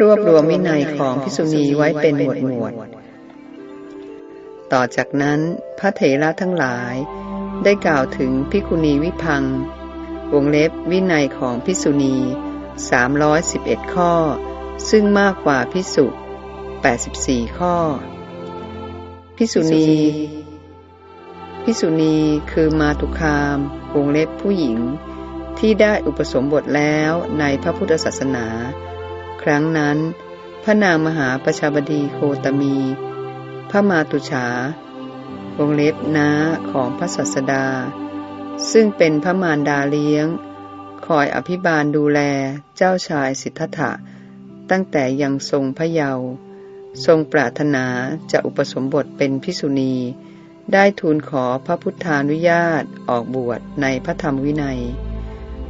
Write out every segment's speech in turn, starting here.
รวบรวมวินัยของพิษุณีไว้เป็นหมวดหมวด ต่อจากนั้นพระเถระทั้งหลายได้กล่าวถึงพิกุณีวิพัง วงเล็บวินัยของพิษุณี 311 ข้อ ซึ่งมากกว่าพิสุ84 ข้อ พิษุณี พิษุณีคือมาตุคาม วงเล็บผู้หญิง ที่ได้อุปสมบทแล้วในพระพุทธศาสนา ครั้งนั้น พระนางมหาประชาบดีโคตมี พระมาตุฉาวงเล็บน้าของพระสัสดา ซึ่งเป็นพระมารดาเลี้ยง คอยอภิบาลดูแลเจ้าชายสิทธัตถะ ตั้งแต่ยังทรงพระเยาว์ทรงปรารถนาจะอุปสมบทเป็นพิสุณี ได้ทูลขอพระพุทธานุญาตออกบวชในพระธรรมวินัย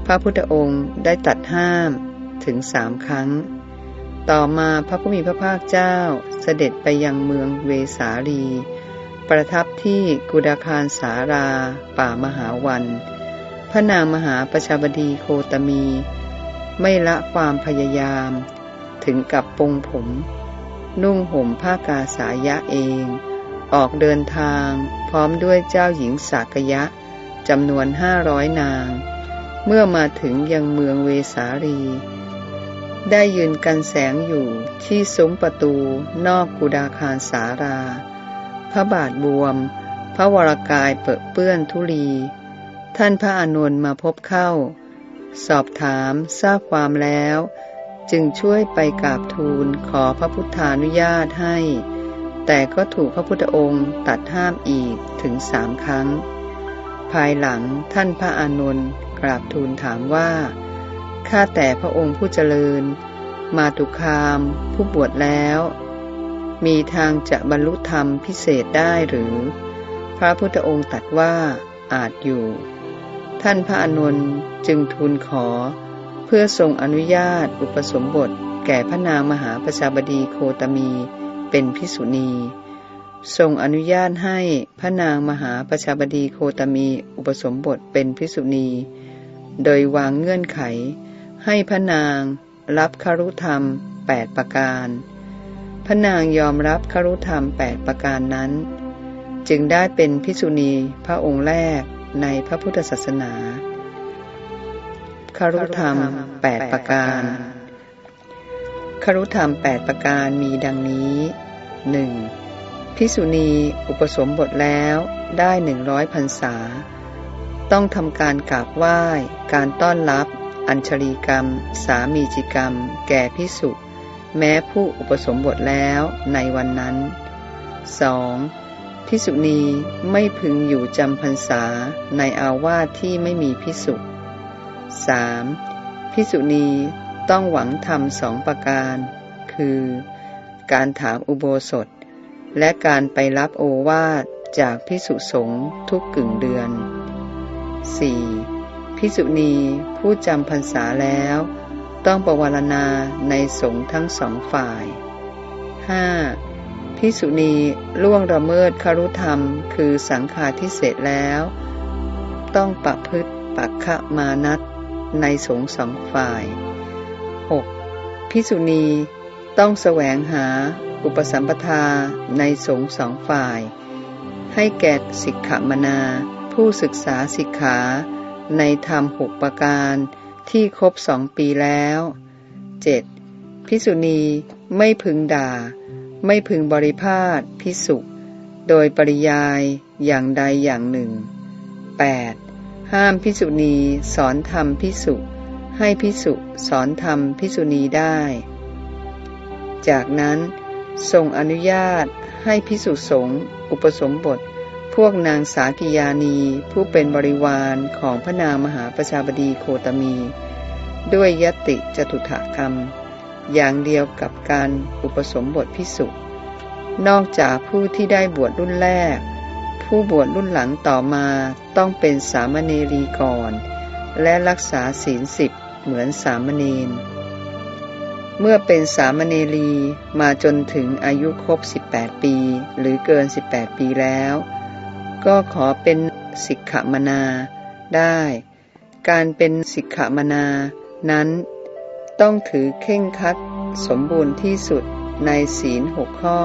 พระพุทธองค์ได้ตัดห้ามถึงสามครั้ง ต่อมาพระผู้มีพระภาคเจ้าเสด็จไปยังเมืองเวสาลี ประทับที่กุดาคารสาราป่ามหาวัน พระนางมหาประชาบดีโคตมี ไม่ละความพยายาม ถึงกับปงผม นุ่งห่มผ้ากาสายะเอง ออกเดินทางพร้อมด้วยเจ้าหญิงสากยะจำนวนห้าร้อยนาง เมื่อมาถึงยังเมืองเวสาลี ได้ยืนกันแสงอยู่ที่ซุ้มประตูนอกกุดาคารสารา พระบาทบวม พระวรากายเปื้อเปื้อนทุลี ท่านพระอานนท์มาพบเข้า สอบถามทราบความแล้ว จึงช่วยไปกราบทูลขอพระพุทธานุญาตให้ แต่ก็ถูกพระพุทธองค์ตัดห้ามอีกถึงสามครั้ง ภายหลังท่านพระอานนท์กราบทูลถามว่า ข้าแต่พระองค์ผู้เจริญ มาตุคามผู้บวชแล้ว มีทางจะบรรลุธรรมพิเศษได้หรือ พระพุทธองค์ตรัสว่าอาจอยู่ ท่านพระอานนจึงทูลขอ เพื่อทรงอนุญาตอุปสมบท แก่พระนางมหาประชาบดีโคตมีเป็นพิสุณีทรงอนุญาตให้พระนางมหาประชาบดีโคตมีอุปสมบทเป็นพิสุณี โดยวางเงื่อนไข ให้พระนาง รับคารุธรรม 8 ประการ พระนางยอมรับคารุธรรม 8 ประการนั้น จึงได้เป็นพิสุณีพระองค์แรกในพระพุทธศาสนาคารุธรรม 8 ประการคารุธรรม 8 ประการมีดังนี้ 1. พิสุณีอุปสมบทแล้วได้หนึ่งร้อยพรรษา ต้องทำการกราบไหว้ การต้อนรับ อัญชลีกรรม สามีจิกรรม แก่พิสุแม้ผู้อุปสมบทแล้วในวันนั้น 2. พิสุณีไม่พึงอยู่จำพรรษาในอาวาสที่ไม่มีพิสุ 3. พิสุณีต้องหวังทำสองประการ คือ การถามอุโบสถ และการไปรับโอวาทจากพิสุสงฆ์ทุกกึ่งเดือน 4. พิสุณีผู้จำพรรษาแล้ว ต้องประวารณาในสงฆ์ทั้งสองฝ่าย 5. พิสุณีล่วงละเมิดคารุธรรม คือสังฆาทิเศษแล้ว ต้องประพฤติปักขมานัตในสงฆ์สองฝ่าย 6. พิสุณีต้องแสวงหาอุปสัมปทาในสงฆ์สองฝ่าย ให้แก่สิกขมนา ผู้ศึกษาสิกขา ในธรรมหกประการที่ครบสองปีแล้ว 7. พิสุณีไม่พึงด่า ไม่พึงบริพาทพิสุโดยปริยายอย่างใดอย่างหนึ่ง 8. ห้ามพิสุณีสอนธรรมพิสุให้พิสุสอนธรรมพิสุณีได้ จากนั้นทรงอนุญาตให้พิสุสงฆ์อุปสมบท พวกนางสากิยานีผู้เป็นบริวารของพระนางมหาประชาบดีโคตมี ด้วยยติจตุถกรรม อย่างเดียวกับการอุปสมบทพิสุนอกจากผู้ที่ได้บวชรุ่นแรก ผู้บวชรุ่นหลังต่อมาต้องเป็นสามเณรีก่อน และรักษาศีลสิบเหมือนสามเณรเมื่อเป็นสามเณรีมาจนถึงอายุครบ 18 ปี หรือเกิน 18 ปีแล้ว ก็ขอเป็นสิกขมนาได้ การเป็นสิกขมนานั้น ต้องถือเข่งคัดสมบูรณ์ที่สุดในศีลหกข้อ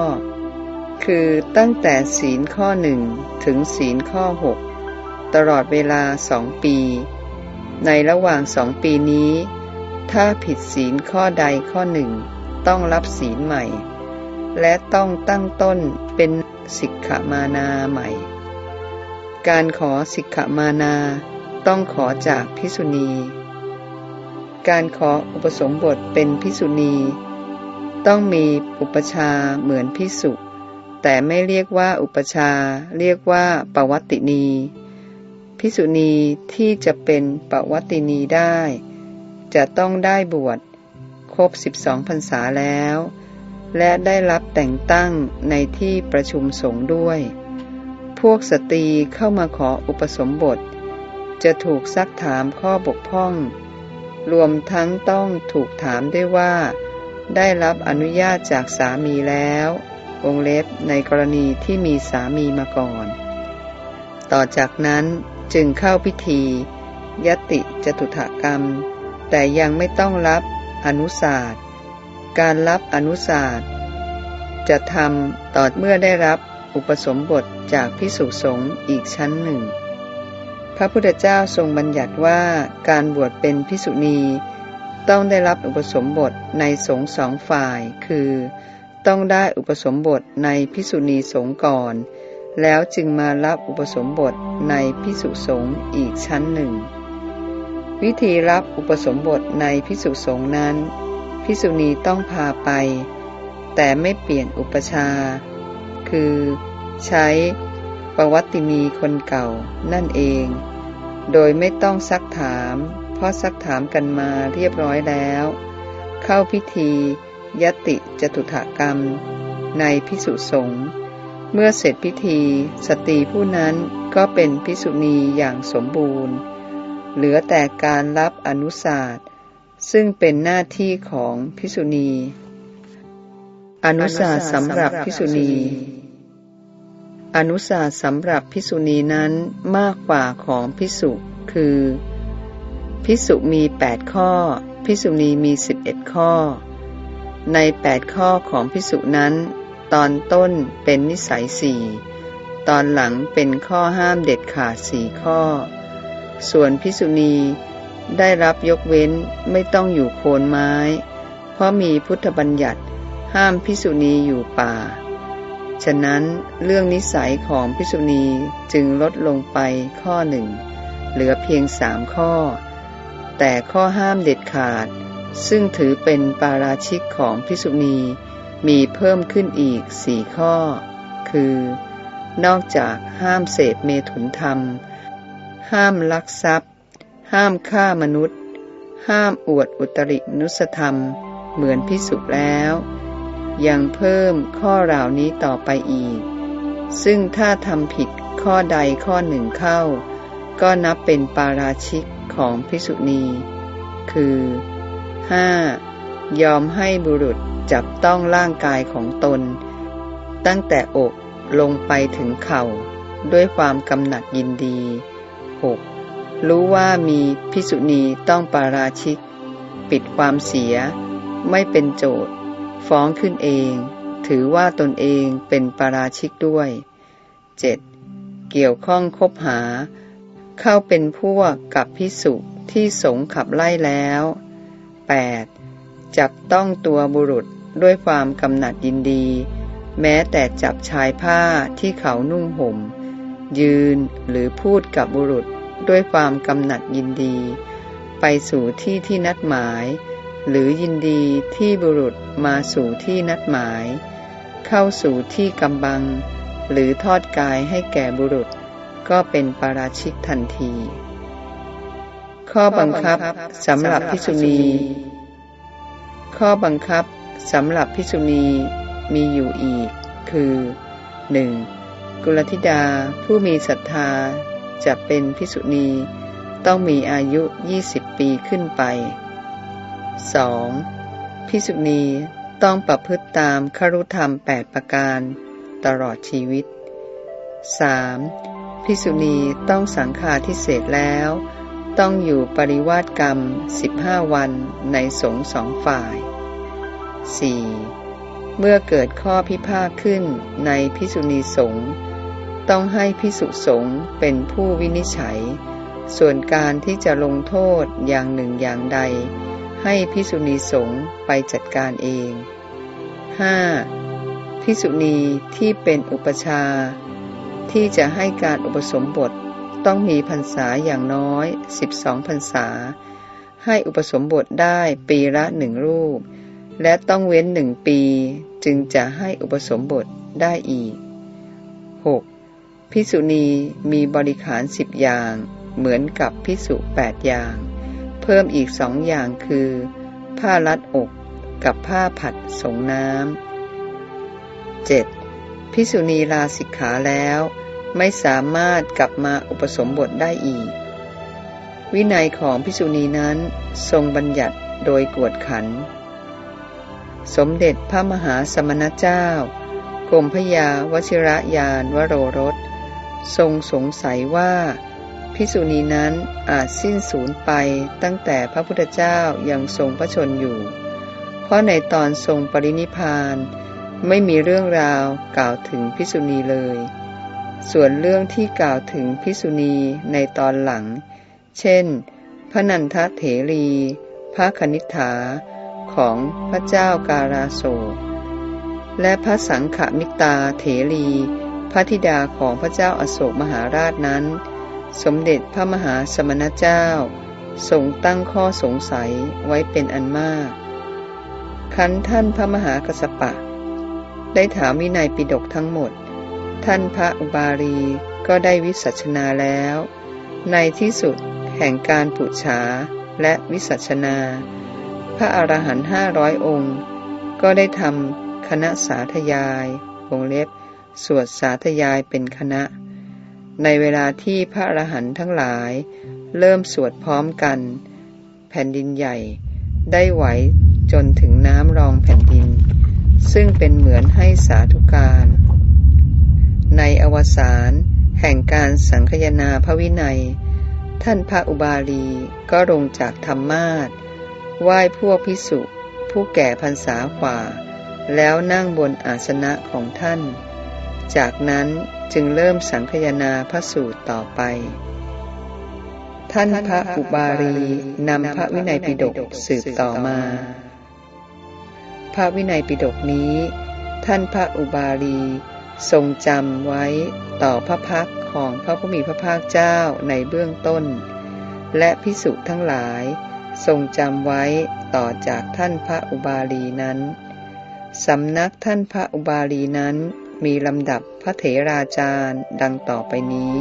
คือตั้งแต่ศีลข้อหนึ่งถึงศีลข้อหกตลอดเวลาสองปี ในระหว่างสองปีนี้ ถ้าผิดศีลข้อใดข้อหนึ่ง ต้องรับศีลใหม่ และต้องตั้งต้นเป็นสิกขามานาใหม่ การขอสิกขามานา ต้องขอจากพิสุณี การขออุปสมบทเป็นพิสุณี ต้องมีอุปชาเหมือนพิสุแต่ไม่เรียกว่าอุปชา เรียกว่าปวัตตินี พิสุณีที่จะเป็นปวัตตินีได้ จะต้องได้บวชครบ 12พรรษาแล้ว และได้รับแต่งตั้งในที่ประชุมสงฆ์ด้วย พวกสตรีเข้ามาขออุปสมบท จะถูกซักถามข้อบกพร่อง รวมทั้งต้องถูกถามด้วยว่า ได้รับอนุญาตจากสามีแล้ววงเล็บในกรณีที่มีสามีมาก่อน ต่อจากนั้นจึงเข้าพิธี ยติจตุถกรรม แต่ยังไม่ต้องรับอนุศาสตร์ การรับอนุศาสตร์จะทำต่อเมื่อได้รับ อุปสมบทจากพิสุสงฆ์อีกชั้นหนึ่ง พระพุทธเจ้าทรงบัญญัติว่าการบวชเป็นพิสุณีต้องได้รับอุปสมบทในสงฆ์สองฝ่าย คือ ต้องได้อุปสมบทในพิสุณีสงฆ์ก่อน แล้วจึงมารับอุปสมบทในพิสุสงฆ์อีกชั้นหนึ่ง วิธีรับอุปสมบทในพิสุสงฆ์นั้น พิสุณีต้องพาไป แต่ไม่เปลี่ยนอุปชา คือ ใช้ประวัตินีคนเก่านั่นเอง โดยไม่ต้องซักถาม เพราะซักถามกันมาเรียบร้อยแล้ว เข้าพิธียติจตุถกรรม ในพิสุสงฆ์เมื่อเสร็จพิธีสตรีผู้นั้นก็เป็นพิสุณีอย่างสมบูรณ์ เหลือแต่การรับอนุสาสซึ่งเป็นหน้าที่ของพิสุณี อนุสาสำหรับพิสุณีอนุสาสำหรับพิสุณีนั้นมากกว่าของพิสุคือ พิสุมีแปดข้อ พิสุณีมีสิบเอ็ดข้อ ในแปดข้อของพิสุนั้น ตอนต้นเป็นนิสัยสี่ตอนหลังเป็นข้อห้ามเด็ดขาดสี่ข้อ ส่วนพิสุณีได้รับยกเว้นไม่ต้องอยู่โคนไม้ เพราะมีพุทธบัญญัติ ห้ามพิสุณีอยู่ป่า ฉะนั้นเรื่องนิสัยของพิสุณีจึงลดลงไปข้อหนึ่ง เหลือเพียงสามข้อ แต่ข้อห้ามเด็ดขาด ซึ่งถือเป็นปาราชิกของพิสุณีมีเพิ่มขึ้นอีกสี่ข้อ คือ นอกจากห้ามเสพเมถุนธรรม ห้ามลักทรัพย์ ห้ามฆ่ามนุษย์ ห้ามอวดอุตรินุสธรรม เหมือนพิสุแล้ว ยังเพิ่มข้อเหล่านี้ต่อไปอีก ซึ่งถ้าทำผิดข้อใดข้อหนึ่งเข้า ก็นับเป็นปาราชิกของพิสุณี คือ 5. ยอมให้บุรุษจับต้องร่างกายของตน ตั้งแต่อกลงไปถึงเข่า ด้วยความกำหนัดยินดี 6. รู้ว่ามีพิสุณีต้องปาราชิก ปิดความเสีย ไม่เป็นโจทย์ ฟ้องขึ้นเอง ถือว่าตนเองเป็นปาราชิกด้วย 7. เกี่ยวข้องคบหา เข้าเป็นพวกกับพิสุที่สงขับไล่แล้ว 8. จับต้องตัวบุรุษด้วยความกำหนัดยินดี แม้แต่จับชายผ้าที่เขานุ่งห่ม ยืนหรือพูดกับบุรุษด้วยความกำหนัดยินดี ไปสู่ที่ที่นัดหมาย หรือยินดีที่บุรุษมาสู่ที่นัดหมาย เข้าสู่ที่กำบัง หรือทอดกายให้แก่บุรุษ ก็เป็นปาราชิกทันที ข้อบังคับสำหรับพิษุณี ข้อบังคับสำหรับพิษุณีมีอยู่อีก คือ 1. กุลธิดาผู้มีศรัทธาจะเป็นพิสุณี ต้องมีอายุ 20 ปีขึ้นไป 2. พิสุณีต้องประพฤติตามครุธรรม 8 ประการ ตลอดชีวิต 3. พิสุณีต้องสังฆาทิเศษแล้ว ต้องอยู่ปริวาสกรรม 15 วันในสงสองฝ่าย 4. เมื่อเกิดข้อพิพาทขึ้นในพิสุณีสงฆ์ต้องให้พิสุสงฆ์เป็นผู้วินิจฉัย ส่วนการที่จะลงโทษอย่างหนึ่งอย่างใด ให้พิสุณีสงฆ์ไปจัดการเอง 5. พิสุณีที่เป็นอุปชา ที่จะให้การอุปสมบทต้องมีพรรษาอย่างน้อย 12พรรษา ให้อุปสมบทได้ปีละหนึ่งรูป และต้องเว้นหนึ่งปีจึงจะให้อุปสมบทได้อีก 6. พิสุณีมีบริขารสิบอย่าง เหมือนกับพิสุแปดอย่าง เพิ่มอีกสองอย่างคือ ผ้ารัดอกกับผ้าผัดสงน้ำ 7. พิสุณีลาสิกขาแล้วไม่สามารถกลับมาอุปสมบทได้อีก วินัยของพิสุณีนั้นทรงบัญญัติโดยกวดขัน สมเด็จพระมหาสมณเจ้ากรมพยาวชิระยานวโรรส ทรงสงสัยว่า พิสุณีนั้นอาจสิ้นสูญไปตั้งแต่พระพุทธเจ้ายังทรงพระชนอยู่ เพราะในตอนทรงปรินิพานไม่มีเรื่องราวกล่าวถึงพิสุณีเลย ส่วนเรื่องที่กล่าวถึงพิสุณีในตอนหลัง เช่น พระนันทเถรี พระคณิษฐาของพระเจ้าการาโศและพระสังขมิตาเถรี พระธิดาของพระเจ้าอโศกมหาราชนั้น สมเด็จพระมหาสมณเจ้าทรงตั้งข้อสงสัยไว้เป็นอันมาก คันท่านพระมหากสปะ ได้ถามวินัยปิฎกทั้งหมด ท่านพระอุบาลีก็ได้วิสัชนาแล้ว ในที่สุดแห่งการปุชาและวิสัชนา พระอรหันต์ห้าร้อยองค์ ก็ได้ทำคณะสาธยาย วงเล็บ สวดสาธยายเป็นคณะ ในเวลาที่พระอรหันต์ทั้งหลาย เริ่มสวดพร้อมกัน แผ่นดินใหญ่ ได้ไหวจนถึงน้ำรองแผ่นดิน ซึ่งเป็นเหมือนให้สาธุการ ในอวสานแห่งการสังคยนาพระวินัย ท่านพระอุบาลีก็ลงจากธรรมาทไหว้พวกพิสุผู้แก่พรรษากว่าแล้วนั่งบนอาสนะของท่าน จากนั้นจึงเริ่มสังคยนาพระสูตรต่อไป ท่านพระอุบาลีนำพระวินัยปิฎกสืบต่อมา พระวินัยปิฎกนี้ ท่านพระอุบาลีทรงจำไว้ต่อพระพักของพระผู้มีพระภาคเจ้าในเบื้องต้น และพิสุทั้งหลาย ทรงจำไว้ต่อจากท่านพระอุบาลีนั้นสำนักท่านพระอุบาลีนั้น มีลำดับพระเถราจารย์ดังต่อไปนี้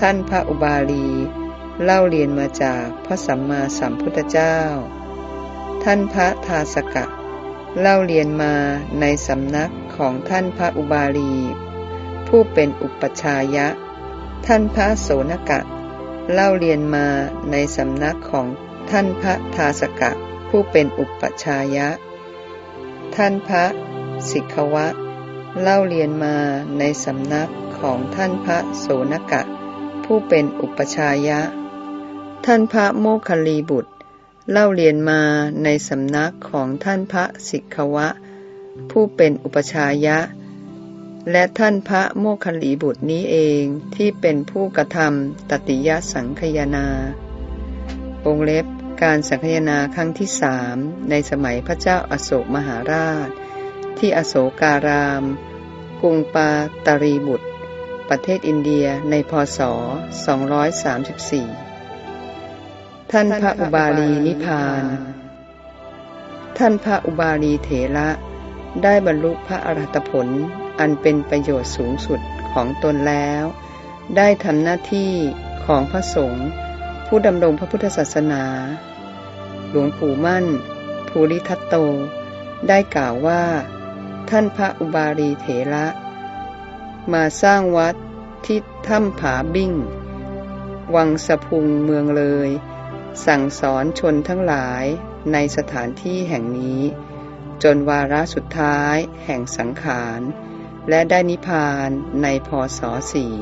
ท่านพระอุบาลี เล่าเรียนมาจากพระสัมมาสัมพุทธเจ้า ท่านพระทาสกะ เล่าเรียนมาในสำนักของท่านพระอุบาลี ผู้เป็นอุปชายะ ท่านพระโสนกะ เล่าเรียนมาในสำนักของท่านพระทาสกะ ผู้เป็นอุปชายะ ท่านพระสิกขวะ เล่าเรียนมาในสำนักของท่านพระโสนกะ ผู้เป็นอุปชายะ ท่านพระโมคคลีบุตร เล่าเรียนมาในสำนักของท่านพระสิกขวะ ผู้เป็นอุปชายะ และท่านพระโมคคัลลีบุตรนี้เองที่เป็นผู้กระทำตติยสังคยนา องเล็บการสังคยนาครั้งที่สามในสมัยพระเจ้าอาโศกมหาราช ที่อโศการาม กรุงปาตารีบุตร ประเทศอินเดียในพศ 234 ท่านพระอุบาลีนิพาน ท่านพระอุบาลีเถระได้บรรลุพระอรหัตผลอันเป็นประโยชน์สูงสุดของตนแล้ว ได้ทำหน้าที่ของพระสงฆ์ผู้ดำรงพระพุทธศาสนา หลวงปู่มั่น ภูริทัตโต ได้กล่าวว่า ท่านพระอุบาลีเถระ มาสร้างวัดที่ถ้ำผาบิ้งวังสะพุงเมืองเลย สั่งสอนชนทั้งหลายในสถานที่แห่งนี้ จนวาระสุดท้ายแห่งสังขาร และได้นิพพานในพศสี่